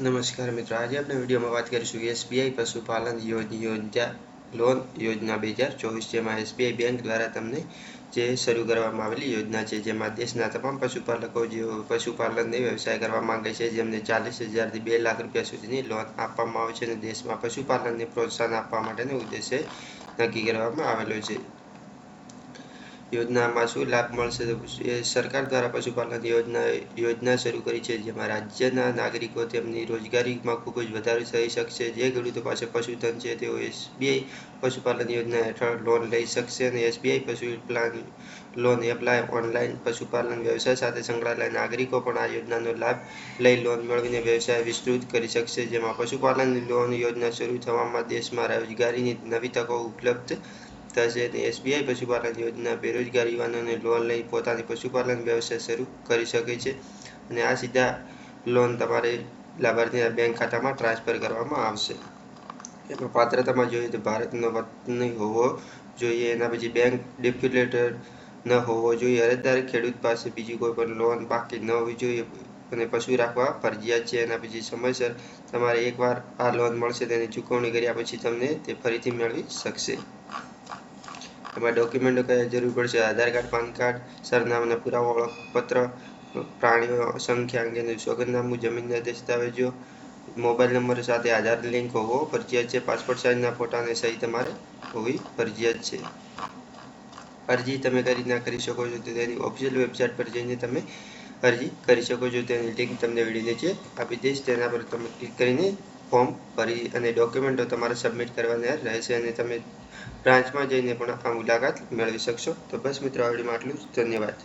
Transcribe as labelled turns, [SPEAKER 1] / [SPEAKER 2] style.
[SPEAKER 1] નમસ્કાર મિત્રો. આજે આપણે વિડીયોમાં વાત કરીશું એસબીઆઈ પશુપાલન યોજ- યોજના લોન યોજના બે હજાર ચોવીસ જેમાં એસબીઆઈ બેંક દ્વારા તમને જે શરૂ કરવામાં આવેલી યોજના છે, જેમાં દેશના તમામ પશુપાલકો જેઓ પશુપાલનને વ્યવસાય કરવા માંગે છે, જેમને ચાલીસ હજારથી બે લાખ રૂપિયા સુધીની લોન આપવામાં આવે છે અને દેશમાં પશુપાલનને પ્રોત્સાહન આપવા માટેનો ઉદ્દેશ્ય નક્કી કરવામાં આવેલો છે. યોજનામાં શું લાભ મળશે તો સરકાર દ્વારા પશુપાલન યોજના યોજના શરૂ કરી છે, જેમાં રાજ્યના નાગરિકો તેમની રોજગારીમાં ખૂબ જ વધારો થઈ શકશે. જે ખેડૂતો પાસે પશુધન છે, તેઓ એસબીઆઈ પશુપાલન યોજના હેઠળ લોન લઈ શકશે અને એસબીઆઈ પશુપાલન, લોન એપ્લાય ઓનલાઈન પશુપાલન વ્યવસાય સાથે સંકળાયેલા નાગરિકો પણ આ યોજનાનો લાભ લઈ લોન મેળવીને વ્યવસાય વિસ્તૃત કરી શકશે. જેમાં પશુપાલન લોન યોજના શરૂ થવામાં દેશમાં રોજગારીની નવી તકો ઉપલબ્ધ થશે એસબીઆઈ પશુપાલન યોજના બેરોજગાર યુવાનોને લોન લઈ પોતાની પશુપાલન વ્યવસાય શરૂ કરી શકે છે અને આ સીધા લોન તમારે લાભાર્થીના બેંક ખાતામાં ટ્રાન્સફર કરવામાં આવશે. એમાં પાત્રતામાં જોઈએ તો ભારતનો વતની હોવો જોઈએ. એના પછી બેંક ડેપ્યુલેટર ન હોવો જોઈએ. અરજદાર ખેડૂત પાસે બીજી કોઈ પણ લોન બાકી ન હોવી જોઈએ અને પશુ રાખવા ફરજિયાત છે. એના પછી સમયસર તમારે એકવાર આ લોન મળશે તેની ચૂકવણી કર્યા પછી તમને તે ફરીથી મેળવી શકશે. એમાં ડોક્યુમેન્ટો કયા જરૂર પડશે, આધાર કાર્ડ, પાન કાર્ડ, સરનામાના પુરાવા, ઓળખપત્ર, પ્રાણીઓ સંખ્યા અંગેનું સોગંદનામું જમીનના દસ્તાવેજો, મોબાઈલ નંબર સાથે આધાર લિંક હોવો ફરજિયાત છે. પાસપોર્ટ સાઇઝના ફોટાને સહી તમારે હોવી ફરજિયાત છે. અરજી તમે કરી ના કરી શકો છો, તો તેની ઓફિશિયલ વેબસાઇટ પર જઈને તમે અરજી કરી શકો છો. તેની લિંક તમને વીડિયો નીચે આપી દઈશ. તેના પર તમે ક્લિક કરીને ફોર્મ ભરી અને ડોક્યુમેન્ટો તમારે સબમિટ કરવાના રહેશે અને તમે બ્રાન્ચમાં જઈને પણ આ મુલાકાત મેળવી શકશો. તો બસ મિત્રો, આવડીમાં આટલું જ. ધન્યવાદ.